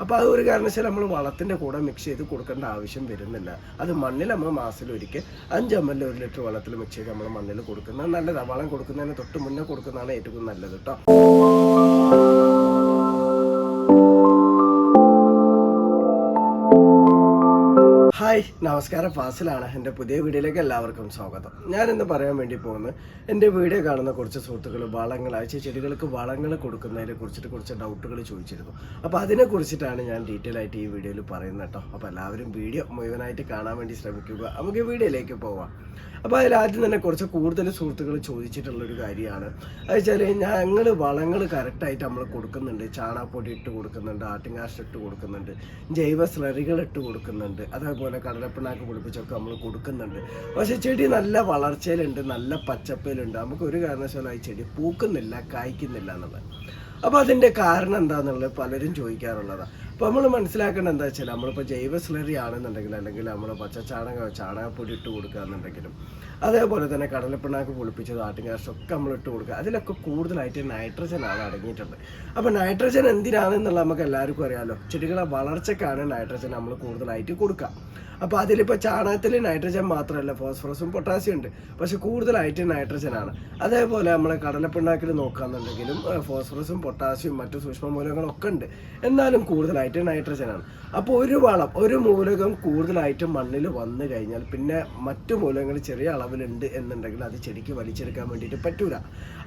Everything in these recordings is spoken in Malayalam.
അപ്പോൾ അത് ഒരു കാരണവശാലും നമ്മൾ വളത്തിന്റെ കൂടെ മിക്സ് ചെയ്ത് കൊടുക്കേണ്ട ആവശ്യം വരുന്നില്ല. അത് മണ്ണിൽ നമ്മൾ മാസത്തിലൊരിക്കൽ അഞ്ച് എം എൽ ഒരു ലിറ്റർ വെള്ളത്തിൽ മിക്സ് ചെയ്ത് നമ്മൾ മണ്ണിൽ കൊടുക്കുന്നത് നല്ലതാണ് വളം കൊടുക്കുന്നതിന് തൊട്ട് മുന്നേ കൊടുക്കുന്നതാണ് ഏറ്റവും നല്ലത് കേട്ടോ ഹായ് നമസ്കാരം. ഫാസിലാണ്. എന്റെ പുതിയ വീഡിയോയിലേക്ക് എല്ലാവർക്കും സ്വാഗതം. ഞാനിന്ന് പറയാൻ വേണ്ടി പോകുന്നത് എന്റെ വീഡിയോ കാണുന്ന കുറച്ച് സുഹൃത്തുക്കൾ വളങ്ങൾ അയച്ച ചെടികൾക്ക് വളങ്ങൾ കൊടുക്കുന്നതിനെ കുറിച്ചിട്ട് കുറച്ച് ഡൗട്ടുകൾ ചോദിച്ചിരുന്നു. അപ്പോൾ അതിനെ കുറിച്ചിട്ടാണ് ഞാൻ ഡീറ്റെയിൽ ആയിട്ട് ഈ വീഡിയോയിൽ പറയുന്നത് കേട്ടോ. അപ്പോൾ എല്ലാവരും വീഡിയോ മുഴുവനായിട്ട് കാണാൻ വേണ്ടി ശ്രമിക്കുക. നമുക്ക് വീഡിയോയിലേക്ക് പോവാം. അപ്പോൾ അതിൽ ആദ്യം തന്നെ കുറച്ച് കൂടുതൽ സുഹൃത്തുക്കൾ ചോദിച്ചിട്ടുള്ളൊരു കാര്യമാണ്. അത് വെച്ചാൽ ഞങ്ങൾ വളങ്ങൾ കറക്റ്റായിട്ട് നമ്മൾ കൊടുക്കുന്നുണ്ട്. ചാണാപ്പൊടി ഇട്ട് കൊടുക്കുന്നുണ്ട് ആട്ടിങ്ങാഷ് ഇട്ട് കൊടുക്കുന്നുണ്ട് ജൈവ സ്ലറികൾ ഇട്ട് കൊടുക്കുന്നുണ്ട് അതേപോലെ കടലപ്പിണ്ണാക്ക് പൊടിപ്പിച്ചൊക്കെ നമ്മൾ കൊടുക്കുന്നുണ്ട്. പക്ഷേ ചെടി നല്ല വളർച്ചയിലുണ്ട് നല്ല പച്ചപ്പിലുണ്ട്. നമുക്ക് ഒരു കാരണവശാലും ആ ചെടി പൂക്കുന്നില്ല കായ്ക്കുന്നില്ല എന്നുള്ളത്. അപ്പോൾ അതിന്റെ കാരണം എന്താണെന്നുള്ളത് പലരും ചോദിക്കാറുള്ളതാണ് അപ്പോൾ നമ്മൾ മനസ്സിലാക്കേണ്ടത് എന്താ വെച്ചാൽ നമ്മളിപ്പോൾ ജൈവ സ്ലറി ആണെന്നുണ്ടെങ്കിൽ അല്ലെങ്കിൽ നമ്മൾ പച്ചച്ചാണകം ചാണകപ്പൊടി ഇട്ട് കൊടുക്കുക എന്നുണ്ടെങ്കിലും അതേപോലെ തന്നെ കടലപ്പിണ്ണാക്ക് പൊളിപ്പിച്ചത് ഒക്കെ നമ്മൾ ഇട്ട് കൊടുക്കുക അതിലൊക്കെ കൂടുതലായിട്ട് നൈട്രജൻ ആണ് അടങ്ങിയിട്ടുള്ളത്. അപ്പോൾ നൈട്രജൻ എന്തിനാണെന്നുള്ളത് നമുക്ക് എല്ലാവർക്കും അറിയാമല്ലോ ചെടികളെ വളർച്ചക്കാണ് നൈട്രജൻ നമ്മൾ കൂടുതലായിട്ട് കൊടുക്കുക അപ്പോൾ അതിലിപ്പോൾ ചാണകത്തിൽ നൈട്രജൻ മാത്രമല്ല ഫോസ്ഫറസും പൊട്ടാസ്യം ഉണ്ട്. പക്ഷെ കൂടുതലായിട്ട് നൈട്രജനാണ് അതേപോലെ നമ്മൾ കടലപ്പിണ്ണാക്കിൽ നോക്കുകയാണെന്നുണ്ടെങ്കിലും ഫോസ്ഫറസും പൊട്ടാസ്യം മറ്റു സൂക്ഷ്മ മൂലകങ്ങളൊക്കെ ഉണ്ട്. എന്നാലും കൂടുതലായിട്ട് നൈട്രജനാണ് അപ്പോൾ ഒരു വളം ഒരു മൂലകം കൂടുതലായിട്ട് മണ്ണിൽ വന്നു കഴിഞ്ഞാൽ പിന്നെ മറ്റു മൂലകങ്ങൾ ചെറിയ അളവിലുണ്ട് എന്നുണ്ടെങ്കിൽ അത് ചെടിക്ക് വലിച്ചെടുക്കാൻ വേണ്ടിയിട്ട് പറ്റൂല.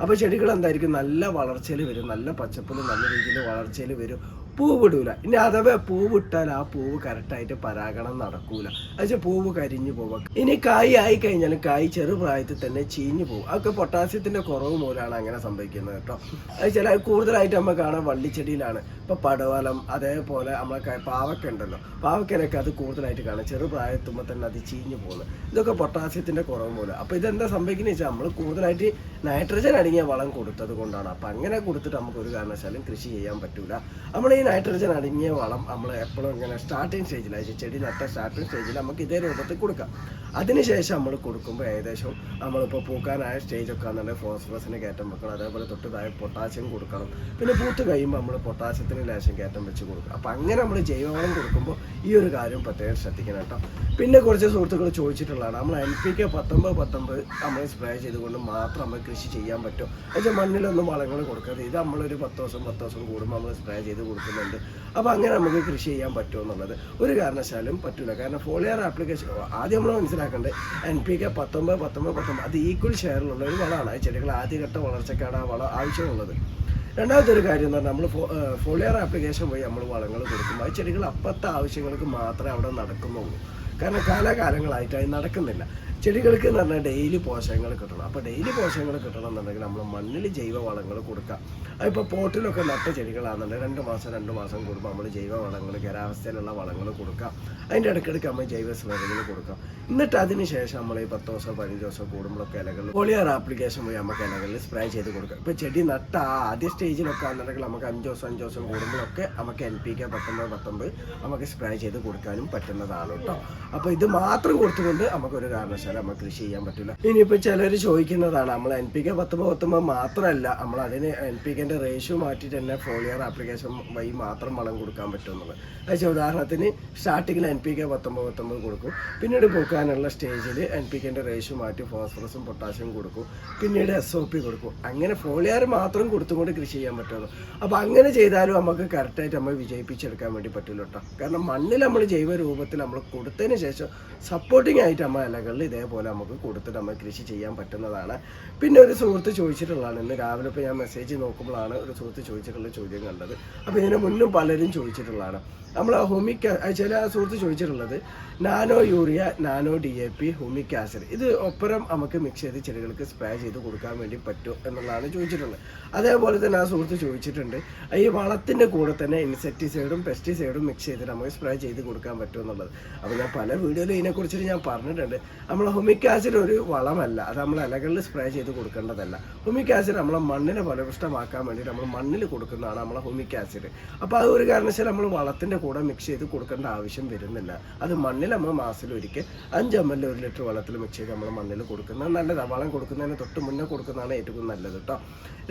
അപ്പോൾ ചെടികൾ എന്തായിരിക്കും നല്ല വളർച്ചയിൽ വരും നല്ല പച്ചപ്പിൽ നല്ല രീതിയിൽ വളർച്ചയിൽ വരും. പൂവിടൂല. ഇനി അഥവാ പൂവ് ഇട്ടാൽ ആ പൂവ് കറക്റ്റായിട്ട് പരാഗണം നടക്കൂല. അത് പൂവ് കരിഞ്ഞു പോവാം. ഇനി കായ് ആയി കഴിഞ്ഞാൽ കായ് ചെറുപ്രായത്തിൽ തന്നെ ചീഞ്ഞു പോകും അതൊക്കെ പൊട്ടാസ്യത്തിന്റെ കുറവ് മൂലമാണ് അങ്ങനെ സംഭവിക്കുന്നത് കേട്ടോ. അത് ചില കൂടുതലായിട്ട് നമ്മൾ കാണാൻ വള്ളിച്ചെടിയിലാണ്. ഇപ്പൊ പടവലം അതേപോലെ നമ്മളെ പാവക്ക ഉണ്ടല്ലോ. പാവക്കയിലൊക്കെ അത് കൂടുതലായിട്ട് കാണാം. ചെറുപ്രായത്തുമ്പോൾ തന്നെ അത് ചീഞ്ഞു പോകുന്നത് ഇതൊക്കെ പൊട്ടാസ്യത്തിന്റെ കുറവ് മൂലം. അപ്പൊ ഇതെന്താ സംഭവിക്കുന്നത് വെച്ചാൽ നമ്മൾ കൂടുതലായിട്ട് നൈട്രജൻ അടങ്ങിയ വളം കൊടുത്തത് കൊണ്ടാണ്. അപ്പൊ അങ്ങനെ കൊടുത്തിട്ട് നമുക്ക് ഒരു കാരണവശാലും കൃഷി ചെയ്യാൻ പറ്റൂല. നമ്മൾ ഈ നൈട്രജൻ അടങ്ങിയ വളം നമ്മൾ എപ്പോഴും ഇങ്ങനെ സ്റ്റാർട്ടിങ് സ്റ്റേജിൽ ചെടി നട്ട സ്റ്റാർട്ടിങ് സ്റ്റേജിൽ നമുക്ക് ഇതേ രൂപത്തിൽ കൊടുക്കാം. അതിനുശേഷം നമ്മൾ കൊടുക്കുമ്പോൾ ഏകദേശം നമ്മളിപ്പോൾ പൂക്കാനായ സ്റ്റേജൊക്കെ ആണെന്നുണ്ടെങ്കിൽ ഫോസ്ഫറസിന് കയറ്റം വെക്കണം. അതേപോലെ തൊട്ട് താഴെ പൊട്ടാസ്യം കൊടുക്കണം. പിന്നെ പൂത്ത് കഴിയുമ്പോൾ നമ്മൾ പൊട്ടാസ്യത്തിന് ലേശം കയറ്റം വെച്ച് കൊടുക്കും അപ്പോൾ അങ്ങനെ നമ്മൾ ജൈവവളം കൊടുക്കുമ്പോൾ ഈ ഒരു കാര്യം പ്രത്യേകം ശ്രദ്ധിക്കണം കേട്ടോ. പിന്നെ കുറച്ച് സുഹൃത്തുക്കൾ ചോദിച്ചിട്ടുള്ളതാണ് നമ്മൾ എൻ പി കെ പത്തൊമ്പത് പത്തൊമ്പത് നമ്മൾ സ്പ്രേ ചെയ്തുകൊണ്ട് മാത്രം നമ്മൾ കൃഷി ചെയ്യാൻ പറ്റും? എന്നുവെച്ചാൽ മണ്ണിലൊന്നും വളങ്ങൾ കൊടുക്കരുത്. ഇത് നമ്മളൊരു പത്ത് ദിവസം പത്ത് ദിവസം കൂടുമ്പോൾ നമ്മൾ സ്പ്രേ ചെയ്ത് കൊടുക്കുന്നുണ്ട് അപ്പോൾ അങ്ങനെ നമുക്ക് കൃഷി ചെയ്യാൻ പറ്റുമോ എന്നുള്ളത് ഒരു കാരണവശാലും പറ്റില്ല കാരണം ഫോളിയർ ആപ്ലിക്കേഷൻ ആദ്യം നമ്മൾ മനസ്സിലാക്കേണ്ടത് എൻ പി കെ പത്തൊമ്പത് പത്തൊമ്പത് പത്തൊമ്പത് അത് ഈക്വൽ ഷെയറിലുള്ള ഒരു വളമാണ്. ചെടികൾ ആദ്യഘട്ട വളർച്ചയ്ക്കാണ് ആ വളം ആവശ്യമുള്ളത്. രണ്ടാമത്തെ ഒരു കാര്യം എന്ന് പറഞ്ഞാൽ നമ്മൾ ഫോളിയർ ആപ്ലിക്കേഷൻ വഴി നമ്മൾ വളങ്ങൾ കൊടുക്കുമ്പോൾ ആ ചെടികൾ അപ്പത്തെ ആവശ്യങ്ങൾക്ക് മാത്രമേ അവിടെ നടക്കുന്നുള്ളൂ. കാരണം കാലാകാലങ്ങളായിട്ട് അത് നടക്കുന്നില്ല. ചെടികൾക്ക് എന്ന് പറഞ്ഞാൽ ഡെയിലി പോഷകങ്ങൾ കിട്ടണം. അപ്പോൾ ഡെയിലി പോഷകങ്ങൾ കിട്ടണം എന്നുണ്ടെങ്കിൽ നമ്മൾ മണ്ണിൽ ജൈവവളങ്ങൾ കൊടുക്കാം അതിപ്പോൾ പോട്ടിലൊക്കെ നട്ട ചെടികളാണെന്നുണ്ടെങ്കിൽ രണ്ട് മാസം രണ്ട് മാസം കൂടുമ്പോൾ നമ്മൾ ജൈവവളങ്ങൾ ഖരാവസ്ഥയിലുള്ള വളങ്ങൾ കൊടുക്കുക. അതിന്റെ ഇടയ്ക്കിടയ്ക്ക് നമ്മൾ ജൈവ സ്ലറികൾ കൊടുക്കാം എന്നിട്ട് അതിന് ശേഷം നമ്മൾ ഈ പത്ത് ദിവസം പതിനഞ്ച് ദിവസം കൂടുമ്പോഴൊക്കെ ഇലകൾ പോളിയർ ആപ്ലിക്കേഷൻ വഴി നമുക്ക് ഇലകളിൽ സ്പ്രേ ചെയ്ത് കൊടുക്കാം ഇപ്പോൾ ചെടി നട്ട ആദ്യ സ്റ്റേജിലൊക്കെ ആണെന്നുണ്ടെങ്കിൽ നമുക്ക് അഞ്ച് ദിവസം അഞ്ച് ദിവസം കൂടുമ്പോഴൊക്കെ നമുക്ക് എൻ പി കെ പത്തൊമ്പത് പത്തൊമ്പത് നമുക്ക് സ്പ്രേ ചെയ്ത് കൊടുക്കാനും പറ്റുന്നതാണ് കേട്ടോ. അപ്പോൾ ഇത് മാത്രം കൊടുത്തുകൊണ്ട് നമുക്കൊരു കാരണവശാലും നമുക്ക് കൃഷി ചെയ്യാൻ പറ്റില്ല. ഇനിയിപ്പോൾ ചിലർ ചോദിക്കുന്നതാണ് നമ്മൾ എൻ പി കെ പത്ത് പത്തുമ്പോൾ മാത്രമല്ല നമ്മൾ അതിന് എൻ പി കെന്റെ റേഷ്യോ മാറ്റിയിട്ട് തന്നെ ഫോളിയർ ആപ്ലിക്കേഷൻ വഴി മാത്രം വളം കൊടുക്കാൻ പറ്റുമെന്നുള്ളത്. എന്നുവെച്ചാൽ ഉദാഹരണത്തിന് സ്റ്റാർട്ടിങ്ങിൽ എൻ പി കെ പത്തൊമ്പത് പത്തൊമ്പത് കൊടുക്കും പിന്നീട് പൂക്കാനുള്ള സ്റ്റേജിൽ എൻ പി കെന്റെ റേഷ്യോ മാറ്റി ഫോസ്ഫറസും പൊട്ടാസ്യം കൊടുക്കും പിന്നീട് എസ് ഒ പി കൊടുക്കും. അങ്ങനെ ഫോളിയർ മാത്രം കൊടുത്തുകൊണ്ട് കൃഷി ചെയ്യാൻ പറ്റുള്ളൂ. അപ്പോൾ അങ്ങനെ ചെയ്താലും നമുക്ക് കറക്റ്റായിട്ട് നമ്മൾ വിജയിപ്പിച്ചെടുക്കാൻ വേണ്ടി പറ്റില്ല കേട്ടോ. കാരണം മണ്ണിൽ നമ്മൾ ജൈവ രൂപത്തിൽ നമ്മൾ കൊടുത്തതിന് ശേഷം സപ്പോർട്ടിംഗ് ആയിട്ട് നമ്മൾ ഇലകളിൽ ഇതേപോലെ നമുക്ക് കൊടുത്തിട്ട് നമ്മൾ കൃഷി ചെയ്യാൻ പറ്റുന്നതാണ്. പിന്നെ ഒരു സുഹൃത്ത് ചോദിച്ചിട്ടുള്ളതാണ് ഇന്ന് രാവിലെ ഇപ്പോൾ ഞാൻ മെസ്സേജ് നോക്കുമ്പോഴാണ് ഒരു സുഹൃത്ത് ചോദിച്ചിട്ടുള്ള ചോദ്യം കണ്ടത്. അപ്പോൾ ഇതിന് മുന്നും പലരും ചോദിച്ചിട്ടുള്ളതാണ്. നമ്മൾ ഹോമിക് ചില സുഹൃത്ത് ചോദിച്ചിട്ടുള്ളത് nano urea nano D A P humic acid. ഇത് ഒപ്പരം നമുക്ക് മിക്സ് ചെയ്ത് ചെടികൾക്ക് സ്പ്രേ ചെയ്ത് കൊടുക്കാൻ വേണ്ടി പറ്റും എന്നുള്ളതാണ് ചോദിച്ചിട്ടുള്ളത്. അതേപോലെ തന്നെ ആ സുഹൃത്ത് ചോദിച്ചിട്ടുണ്ട് ഈ വളത്തിന്റെ കൂടെ തന്നെ ഇൻസെക്ടിസൈഡും പെസ്റ്റിസൈഡും മിക്സ് ചെയ്ത് നമുക്ക് സ്പ്രേ ചെയ്ത് കൊടുക്കാൻ പറ്റും എന്നുള്ളത്. അപ്പോൾ ഞാൻ പല വീഡിയോയിലും ഇതിനെക്കുറിച്ചിട്ട് ഞാൻ പറഞ്ഞിട്ടുണ്ട്. നമ്മൾ ഹുമിക് ആസിഡ് ഒരു വളമല്ല. അത് നമ്മൾ ഇലകളിൽ സ്പ്രേ ചെയ്ത് കൊടുക്കേണ്ടതല്ല. ഹുമിക് ആസിഡ് നമ്മളെ മണ്ണിനെ ഫലപുഷ്ടമാക്കാൻ വേണ്ടിയിട്ട് നമ്മൾ മണ്ണിൽ കൊടുക്കുന്നതാണ് നമ്മളെ ഹുമിക് ആസിഡ്. അപ്പോൾ അത് ഒരു കാരണവശാലും നമ്മൾ വളത്തിന്റെ കൂടെ മിക്സ് ചെയ്ത് കൊടുക്കേണ്ട ആവശ്യം വരുന്നില്ല. അത് മണ്ണിൽ നമ്മൾ മാസത്തിലൊരിക്കൽ അഞ്ച് എം എൽ ഒരു ലിറ്റർ വളത്തിൽ മിക്സ് ചെയ്ത് നമ്മൾ മണ്ണിൽ കൊടുക്കുന്നത് നല്ലതാണ് വളം കൊടുക്കുന്നതിന് തൊട്ട് മുന്നേ കൊടുക്കുന്നതാണ് ഏറ്റവും നല്ലത് കേട്ടോ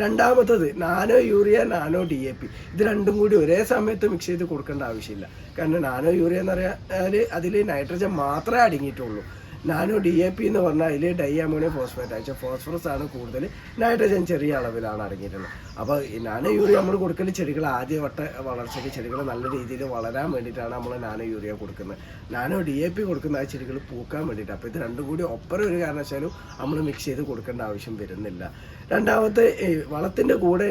രണ്ടാമത്തത് nano urea nano D A P ഇത് രണ്ടും കൂടി ഒരേ സമയത്ത് മിക്സ് ചെയ്ത് കൊടുക്കേണ്ട ആവശ്യമില്ല. കാരണം നാനോ യൂറിയ എന്ന് പറഞ്ഞാൽ അതിൽ നൈട്രജൻ മാത്രമേ അടങ്ങിയിട്ടുള്ളൂ. നാനോ ഡി എ പി എന്ന് പറഞ്ഞാൽ അതിൽ ഡൈ അമോണിയം ഫോസ്ഫേറ്റ് അയച്ച ഫോസ്ഫറസ് ആണ് കൂടുതൽ നൈട്രജൻ ചെറിയ അളവിലാണ് അടങ്ങിയിട്ടുള്ളത്. അപ്പോൾ നാനോ യൂറിയ നമ്മൾ കൊടുക്കൽ ചെടികൾ ആദ്യവട്ട വളർച്ചയ്ക്ക് ചെടികൾ നല്ല രീതിയിൽ വളരാൻ വേണ്ടിയിട്ടാണ് നമ്മൾ നാനോ യൂറിയ കൊടുക്കുന്നത്. നാനോ ഡി എ പി കൊടുക്കുന്ന ആ ചെടികൾ പൂക്കാൻ വേണ്ടിയിട്ട്. അപ്പോൾ ഇത് രണ്ടും കൂടി ഒപ്പരം ഒരു കാരണവശാലും നമ്മൾ മിക്സ് ചെയ്ത് കൊടുക്കേണ്ട ആവശ്യം വരുന്നില്ല. രണ്ടാമത്തെ വളത്തിന്റെ കൂടെ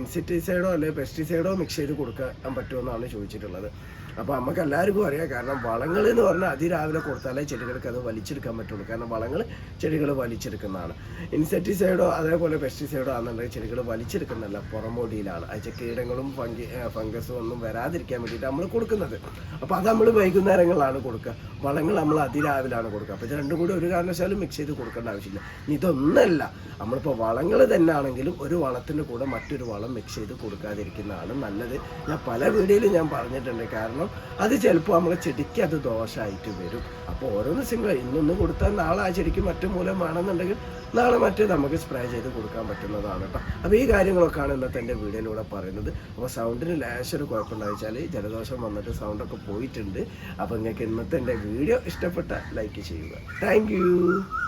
ഇൻസെക്ടിസൈഡോ അല്ലെങ്കിൽ പെസ്റ്റിസൈഡോ മിക്സ് ചെയ്ത് കൊടുക്കാൻ പറ്റുമെന്നാണ് ചോദിച്ചിട്ടുള്ളത്. അപ്പോൾ നമുക്ക് എല്ലാവർക്കും അറിയാം കാരണം വളങ്ങൾ എന്ന് പറഞ്ഞാൽ അതിരാവിലെ കൊടുത്താലേ ചെടികൾക്ക് അത് വലിച്ചെടുക്കാൻ പറ്റുള്ളൂ. കാരണം വളങ്ങൾ ചെടികൾ വലിച്ചെടുക്കുന്നതാണ്. ഇൻസെക്ടിസൈഡോ അതേപോലെ പെസ്റ്റിസൈഡോ ആണെന്നുണ്ടെങ്കിൽ ചെടികൾ വലിച്ചെടുക്കുന്നതല്ല പുറമോടിയിലാണ്. അയച്ച കീടങ്ങളും ഫംഗി ഫംഗസും ഒന്നും വരാതിരിക്കാൻ വേണ്ടിയിട്ട് നമ്മൾ കൊടുക്കുന്നത്. അപ്പോൾ അത് നമ്മൾ വൈകുന്നേരങ്ങളിലാണ് കൊടുക്കുക. വളങ്ങൾ നമ്മൾ അതിരാവിലാണ് കൊടുക്കുക. അപ്പോൾ ഇത് രണ്ടും കൂടി ഒരു കാരണവശാലും മിക്സ് ചെയ്ത് കൊടുക്കേണ്ട ആവശ്യമില്ല. ഇതൊന്നല്ല നമ്മളിപ്പോൾ വളങ്ങൾ തന്നെ ആണെങ്കിലും ഒരു വളത്തിന്റെ കൂടെ മറ്റൊരു വളം മിക്സ് ചെയ്ത് കൊടുക്കാതിരിക്കുന്നതാണ് നല്ലത്. ഞാൻ പല വീഡിയോയിലും ഞാൻ പറഞ്ഞിട്ടുണ്ട് കാരണം അത് ചിലപ്പോൾ നമ്മളെ ചെടിക്ക് അത് ദോഷമായിട്ട് വരും. അപ്പോൾ ഓരോന്ന് സിംഗിൾ ഇന്നൊന്ന് കൊടുത്താൽ നാളെ ആ ചെടിക്ക് മറ്റു മൂലമാണെന്നുണ്ടെങ്കിൽ നാളെ മറ്റേ നമുക്ക് സ്പ്രേ ചെയ്ത് കൊടുക്കാൻ പറ്റുന്നതാണ് കേട്ടോ അപ്പോൾ ഈ കാര്യങ്ങളൊക്കെയാണ് ഇന്നത്തെ എന്റെ വീഡിയോയിലൂടെ പറയുന്നത്. അപ്പോൾ സൗണ്ടിന് ലാഷ് ഒരു വെച്ചാൽ ജലദോഷം വന്നിട്ട് സൗണ്ടൊക്കെ പോയിട്ടുണ്ട്. അപ്പോൾ നിങ്ങൾക്ക് ഇന്നത്തെ എന്റെ വീഡിയോ ഇഷ്ടപ്പെട്ട ലൈക്ക് ചെയ്യുക. താങ്ക്